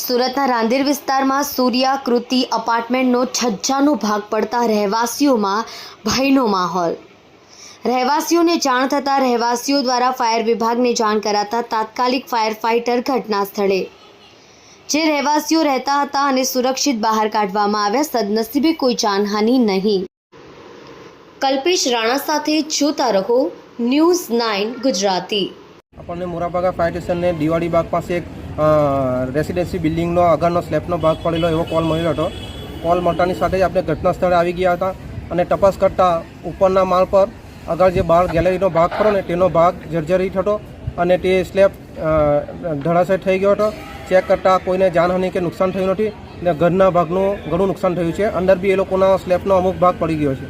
સુરતના રાંદેર વિસ્તારમાં સૂર્યાકૃતિ અપાર્ટમેન્ટનો છજ્જાનો ભાગ પડતા રહેવાસીઓમાં ભયનો માહોલ. રહેવાસીઓને જાણ થતાં રહેવાસીઓ દ્વારા ફાયર વિભાગને જાણ કરાતા તાત્કાલિક ફાયર ફાઇટર ઘટના સ્થળે. જે રહેવાસીઓ રહેતા હતા અને સુરક્ષિત બહાર કાઢવામાં આવ્યા, સદનસીબે કોઈ જાનહાનિ નહીં. કલ્પેશ રાણા સાથે જોતા રહો ન્યૂઝ નાઇન ગુજરાતી. આપણને મોરાબાગા ફાયર સ્ટેશનને દિવાળી બાગ પાસે એક રેસિડેન્સી બિલ્ડિંગનો આગળનો સ્લેબનો ભાગ પડેલો એવો કોલ મળેલો હતો. કોલ મળતાની સાથે જ આપણે ઘટના સ્થળે આવી ગયા હતા અને તપાસ કરતાં ઉપરના માળ પર આગળ જે બહાર ગેલેરીનો ભાગ ખરો ને તેનો ભાગ જર્જરિત હતો અને તે સ્લેબ ધડાશય થઈ ગયો હતો. ચેક કરતાં કોઈને જાનહાનિ કે નુકસાન થયું નથી ને ઘરના ભાગનું ઘણું નુકસાન થયું છે. અંદર બી એ લોકોના સ્લેબનો અમુક ભાગ પડી ગયો છે.